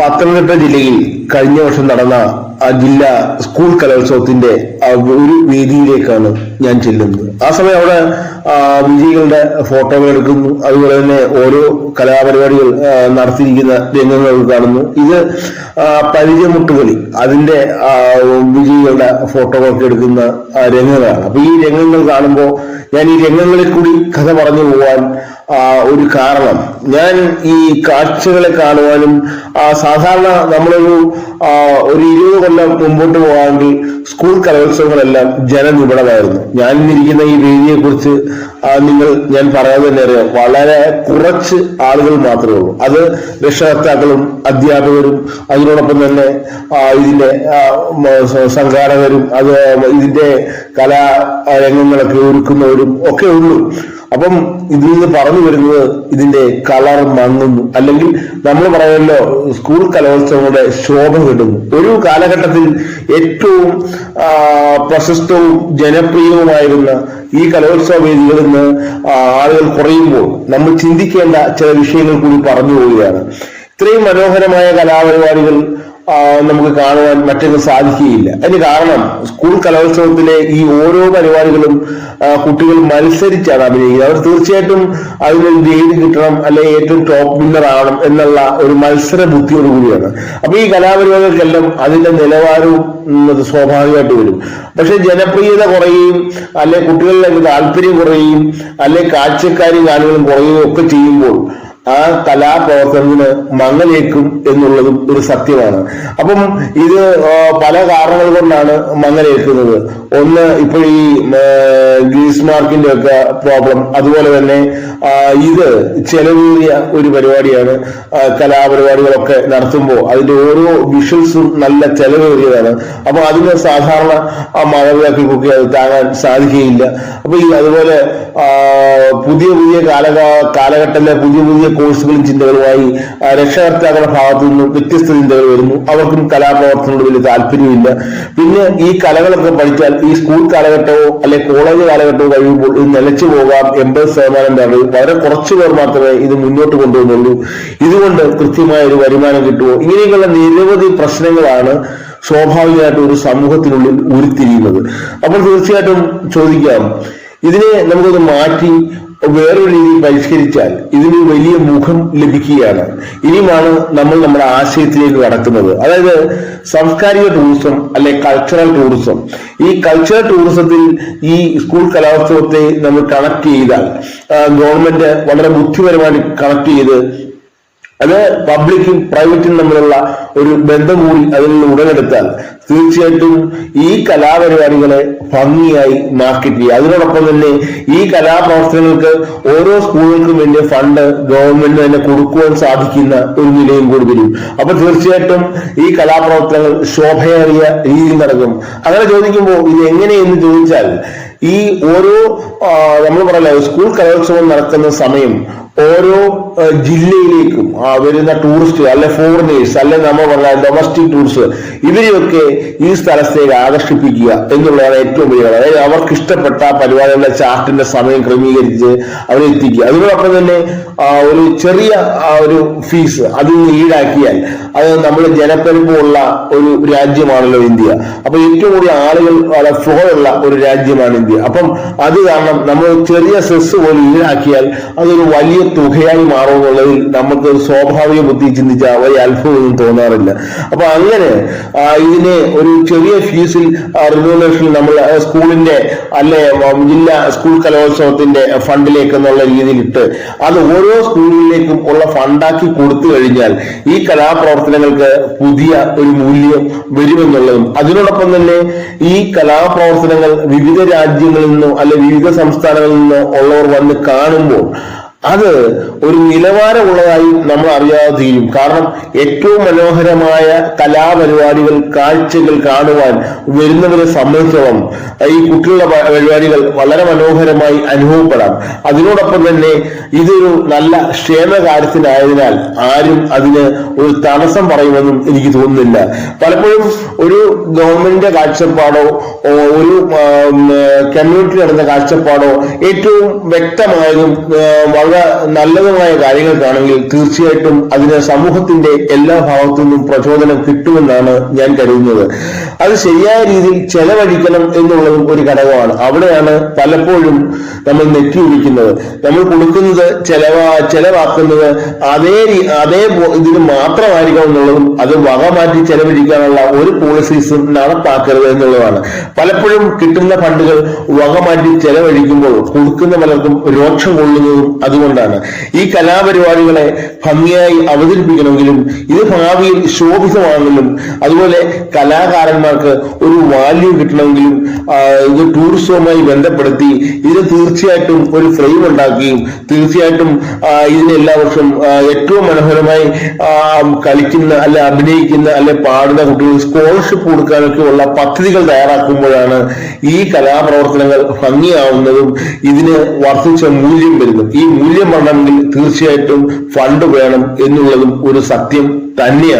പത്തനംതിട്ട ജില്ലയിൽ കഴിഞ്ഞ വർഷം നടന്ന ജില്ലാ സ്കൂൾ കലോത്സവത്തിന്റെ ഒരു വേദിയിലേക്കാണ് ഞാൻ ചെല്ലുന്നത്. ആ സമയം അവിടെ വിജയികളുടെ ഫോട്ടോകൾ എടുക്കുന്നു. അതുപോലെ തന്നെ ഓരോ കലാപരിപാടികൾ നടത്തിയിരിക്കുന്ന രംഗങ്ങൾ കാണുന്നു. ഇത് പരിചയമുട്ടുകളി അതിന്റെ വിജയികളുടെ ഫോട്ടോകളൊക്കെ എടുക്കുന്ന രംഗങ്ങളാണ്. അപ്പൊ ഈ രംഗങ്ങൾ കാണുമ്പോൾ ഞാൻ ഈ രംഗങ്ങളിൽ കൂടി കഥ പറഞ്ഞു പോവാൻ ആ, ഒരു കാരണം. ഞാൻ ഈ കാഴ്ചകളെ കാണുവാനും സാധാരണ നമ്മളൊരു ഒരു ഇരുപത് കൊല്ലം മുമ്പോട്ട് പോകാമെങ്കിൽ സ്കൂൾ കലോത്സവങ്ങളെല്ലാം ജനനിബിഡമായിരുന്നു. ഞാൻ ഇരിക്കുന്ന ഈ വേദിയെ കുറിച്ച് നിങ്ങൾ ഞാൻ പറയാതെ തന്നെ അറിയാം. വളരെ കുറച്ച് ആളുകൾ മാത്രമേ ഉള്ളൂ. അത് രക്ഷകർത്താക്കളും അധ്യാപകരും അതിനോടൊപ്പം തന്നെ ഇതിന്റെ സംഘാടകരും അത് ഇതിന്റെ കലാരംഗങ്ങളൊക്കെ ഒരുക്കുന്നവരും ഒക്കെ ഉള്ളൂ. അപ്പം ഇതിൽ നിന്ന് പറഞ്ഞു വരുന്നത് ഇതിന്റെ കളർ മങ്ങുന്നു. അല്ലെങ്കിൽ നമ്മൾ പറയുമല്ലോ സ്കൂൾ കലോത്സവങ്ങളുടെ ശോഭ കിട്ടുന്നു ഒരു കാലഘട്ടത്തിൽ ഏറ്റവും പ്രശസ്തവും ജനപ്രിയവുമായിരുന്ന ഈ കലോത്സവ വേദികളിൽ നിന്ന് ആളുകൾ കുറയുമ്പോൾ നമ്മൾ ചിന്തിക്കേണ്ട ചില വിഷയങ്ങൾ കൂടി പറഞ്ഞു പോവുകയാണ്. ഇത്രയും മനോഹരമായ കലാപരിപാടികൾ നമുക്ക് കാണുവാൻ മറ്റൊന്നും സാധിക്കുകയില്ല. അതിന് കാരണം സ്കൂൾ കലോത്സവത്തിലെ ഈ ഓരോ പരിപാടികളും കുട്ടികൾ മത്സരിച്ചാണ് അഭിനയിക്കുന്നത്. അവർ തീർച്ചയായിട്ടും അതിനൊരു വേദി കിട്ടണം അല്ലെ ഏറ്റവും ടോപ്പ് വിന്നർ ആവണം എന്നുള്ള ഒരു മത്സര ബുദ്ധിയോട് കൂടിയാണ് അപ്പൊ ഈ കലാപരിപാടികൾക്കെല്ലാം അതിന്റെ നിലവാരവും സ്വാഭാവികമായിട്ട് വരും. പക്ഷെ ജനപ്രിയത കുറയുകയും അല്ലെ കുട്ടികളിലേക്ക് താല്പര്യം കുറയുകയും അല്ലെ കാഴ്ചക്കാരും കാര്യങ്ങളും കുറയുകയും ഒക്കെ ചെയ്യുമ്പോൾ ആ കലാപ്രവർത്തനത്തിന് മങ്ങലേക്കും എന്നുള്ളതും ഒരു സത്യമാണ്. അപ്പം ഇത് പല കാരണങ്ങൾ കൊണ്ടാണ് മങ്ങലേക്കുന്നത് ഒന്ന് ഇപ്പൊ ഈ ഗ്രീസ് മാർക്കിന്റെ ഒക്കെ പ്രോബ്ലം അതുപോലെ തന്നെ ഇത് ചെലവേറിയ ഒരു പരിപാടിയാണ്. കലാപരിപാടികളൊക്കെ നടത്തുമ്പോൾ അതിന്റെ ഓരോ വിഷ്വൽസും നല്ല ചെലവേറിയതാണ്. അപ്പൊ അതിന് സാധാരണ ആ മാതാപിതാക്കൾക്കൊക്കെ അത് താങ്ങാൻ സാധിക്കുകയില്ല. അപ്പൊ ഈ അതുപോലെ പുതിയ പുതിയ കാല കാലഘട്ടത്തിലെ പുതിയ പുതിയ കോഴ്സുകളും ചിന്തകളുമായി രക്ഷകർത്താക്കളുടെ ഭാഗത്തു നിന്നും വ്യത്യസ്ത ചിന്തകൾ വരുന്നു. അവർക്കും കലാപ്രവർത്തനങ്ങളോട് വലിയ താല്പര്യമില്ല പിന്നെ ഈ കലകളൊക്കെ പഠിച്ചാൽ ഈ സ്കൂൾ കാലഘട്ടമോ അല്ലെ കോളേജ് കാലഘട്ടമോ കഴിയുമ്പോൾ ഇത് നിലച്ചു പോകാം എൺപത് ശതമാനം പേർ വളരെ കുറച്ചു പേർ മാത്രമേ ഇത് മുന്നോട്ട് കൊണ്ടുവന്നുള്ളൂ ഇതുകൊണ്ട് കൃത്യമായ ഒരു വരുമാനം കിട്ടുമോ? ഇങ്ങനെയൊക്കെയുള്ള നിരവധി പ്രശ്നങ്ങളാണ് സ്വാഭാവികമായിട്ടും ഒരു സമൂഹത്തിനുള്ളിൽ ഉരുത്തിരിയുന്നത്. അപ്പോൾ തീർച്ചയായിട്ടും ചോദിക്കാം. ഇതിനെ നമുക്കൊന്ന് മാറ്റി വേറൊരു രീതിയിൽ പരിഷ്കരിച്ചാൽ ഇതിന് വലിയ മുഖം ലഭിക്കുകയാണ്. ഇനിയുമാണ് നമ്മൾ നമ്മുടെ ആശയത്തിലേക്ക് കടക്കുന്നത്. അതായത് സാംസ്കാരിക ടൂറിസം അല്ലെ കൾച്ചറൽ ടൂറിസം ഈ കൾച്ചറൽ ടൂറിസത്തിൽ ഈ സ്കൂൾ കലോത്സവത്തെ നമ്മൾ കണക്ട് ചെയ്താൽ ഗവൺമെന്റ് വളരെ ബുദ്ധിപരമായി കണക്ട് ചെയ്ത് അത് പബ്ലിക്കും പ്രൈവറ്റും തമ്മിലുള്ള ഒരു ബന്ധം കൂടി അതിൽ നിന്ന് ഉടലെടുത്താൽ തീർച്ചയായിട്ടും ഈ കലാപരിപാടികളെ ഭംഗിയായി മാർക്കറ്റ് ചെയ്യുക. അതിനോടൊപ്പം തന്നെ ഈ കലാപ്രവർത്തനങ്ങൾക്ക് ഓരോ സ്കൂളുകൾക്കും വേണ്ടി ഫണ്ട് ഗവൺമെന്റ് തന്നെ കൊടുക്കുവാൻ സാധിക്കുന്ന ഒരു നിലയും കൂടി വരും. അപ്പൊ തീർച്ചയായിട്ടും ഈ കലാപ്രവർത്തനങ്ങൾ ശോഭയേറിയ രീതിയിൽ നടക്കും. അങ്ങനെ ചോദിക്കുമ്പോൾ ഇത് എങ്ങനെയെന്ന് ചോദിച്ചാൽ ഈ ഓരോ നമ്മൾ പറയല്ലോ സ്കൂൾ കലോത്സവം നടക്കുന്ന സമയം ഓരോ ജില്ലയിലേക്കും വരുന്ന ടൂറിസ്റ്റ് അല്ലെ ഫോറിനേഴ്സ് അല്ലെ നമ്മൾ പറഞ്ഞ ഡൊമസ്റ്റിക് ടൂറിസ്റ്റ് ഇവരെയൊക്കെ ഈ സ്ഥലത്തേക്ക് ആകർഷിപ്പിക്കുക എന്നുള്ളതാണ് ഏറ്റവും വലിയ അതായത് അവർക്ക് ഇഷ്ടപ്പെട്ട പരിപാടികളുടെ ചാർട്ടിന്റെ സമയം ക്രമീകരിച്ച് അവരെ എത്തിക്കുക. അതിനോടൊപ്പം തന്നെ ഒരു ചെറിയ ഒരു ഫീസ് അതിൽ ഈടാക്കിയാൽ അത് നമ്മൾ ജനപ്പെരുപ്പമുള്ള ഒരു രാജ്യമാണല്ലോ ഇന്ത്യ. അപ്പൊ ഏറ്റവും കൂടുതൽ ആളുകൾ വളരെ ഫ്ലോ ഉള്ള ഒരു രാജ്യമാണ് ഇന്ത്യ. അപ്പം അത് കാരണം നമ്മൾ ചെറിയ സെസ് പോലും ഈടാക്കിയാൽ അതൊരു വലിയ തുകയായി മാറുമെന്നുള്ളതിൽ നമുക്ക് സ്വാഭാവിക ബുദ്ധി ചിന്തിച്ചാൽ വലിയ അത്ഭുതമൊന്നും തോന്നാറില്ല. അപ്പൊ അങ്ങനെ ഇതിനെ ഒരു ചെറിയ ഫീസിൽ റിനോവേഷൻ നമ്മൾ സ്കൂളിന്റെ അല്ലെ ജില്ലാ സ്കൂൾ കലോത്സവത്തിന്റെ ഫണ്ടിലേക്ക് എന്നുള്ള രീതിയിൽ ഇട്ട് അത് ഓരോ സ്കൂളിലേക്കും ഉള്ള ഫണ്ടാക്കി കൊടുത്തു കഴിഞ്ഞാൽ ഈ കലാപ്രവർത്തനങ്ങൾക്ക് പുതിയ ഒരു മൂല്യം വരുമെന്നുള്ളതും അതിനോടൊപ്പം തന്നെ ഈ കലാപ്രവർത്തനങ്ങൾ വിവിധ രാജ്യങ്ങളിൽ നിന്നോ അല്ലെ വിവിധ സംസ്ഥാനങ്ങളിൽ നിന്നോ ഉള്ളവർ വന്ന് കാണുമ്പോൾ അത് ഒരു നിലവാരമുള്ളതായി നമ്മൾ അറിയാതെ തീരും കാരണം ഏറ്റവും മനോഹരമായ കലാപരിപാടികൾ കാഴ്ചകൾ കാണുവാൻ വരുന്നവരെ സംബന്ധിച്ചോളം ഈ കുട്ടികളുടെ പരിപാടികൾ വളരെ മനോഹരമായി അനുഭവപ്പെടാം. അതിനോടൊപ്പം തന്നെ ഇതൊരു നല്ല ക്ഷേമകാര്യത്തിനായതിനാൽ ആരും അതിന് ഒരു തടസ്സം പറയുമെന്നും എനിക്ക് തോന്നുന്നില്ല. പലപ്പോഴും ഒരു ഗവൺമെന്റിന്റെ കാഴ്ചപ്പാടോ ഒരു കമ്മ്യൂണിറ്റി നടന്ന കാഴ്ചപ്പാടോ ഏറ്റവും വ്യക്തമായതും വക നല്ലതുമായ കാര്യങ്ങൾക്കാണെങ്കിൽ തീർച്ചയായിട്ടും അതിന് സമൂഹത്തിന്റെ എല്ലാ ഭാഗത്തു നിന്നും പ്രചോദനം കിട്ടുമെന്നാണ് ഞാൻ കരുതുന്നത്. അത് ശരിയായ രീതിയിൽ ചെലവഴിക്കണം എന്നുള്ളതും ഒരു ഘടകമാണ്. അവിടെയാണ് പലപ്പോഴും നമ്മൾ നെറ്റി ഒഴിക്കുന്നത് നമ്മൾ കൊടുക്കുന്നത് ചെലവാ ചെലവാക്കുന്നത് അതേ അതേ ഇതിന് മാത്രമായിരിക്കണം എന്നുള്ളതും അത് വക മാറ്റി ചെലവഴിക്കാനുള്ള ഒരു പോളിസീസും നടപ്പാക്കരുത് എന്നുള്ളതാണ്. പലപ്പോഴും കിട്ടുന്ന ഫണ്ടുകൾ വക മാറ്റി ചെലവഴിക്കുമ്പോൾ കൊടുക്കുന്ന പലർക്കും രോക്ഷം കൊള്ളുന്നതും അതുകൊണ്ടാണ് ഈ കലാപരിപാടികളെ ഭംഗിയായി അവതരിപ്പിക്കണമെങ്കിലും ഇത് ഭാവിയിൽ ശോഭിതമാണെങ്കിലും അതുപോലെ കലാകാരന്മാർക്ക് ഒരു വാല്യൂ കിട്ടണമെങ്കിലും ഇത് ടൂറിസവുമായി ബന്ധപ്പെടുത്തി ഇത് തീർച്ചയായിട്ടും ഒരു ഫ്രെയിം ഉണ്ടാക്കുകയും തീർച്ചയായിട്ടും ഇതിന് എല്ലാ ഏറ്റവും മനോഹരമായി കളിക്കുന്ന അല്ലെ അഭിനയിക്കുന്ന അല്ലെ പാടുന്ന കുട്ടികൾ സ്കോളർഷിപ്പ് കൊടുക്കാനൊക്കെ ഉള്ള പദ്ധതികൾ തയ്യാറാക്കുമ്പോഴാണ് ഈ കലാപ്രവർത്തനങ്ങൾ ഭംഗിയാവുന്നതും ഇതിന് വർദ്ധിച്ച മൂല്യം വരുന്നത്. ഈ മൂല്യം വരണമെങ്കിൽ തീർച്ചയായിട്ടും ഫണ്ട് വേണം എന്നുള്ളതും ഒരു സത്യം തന്നെയാണ്.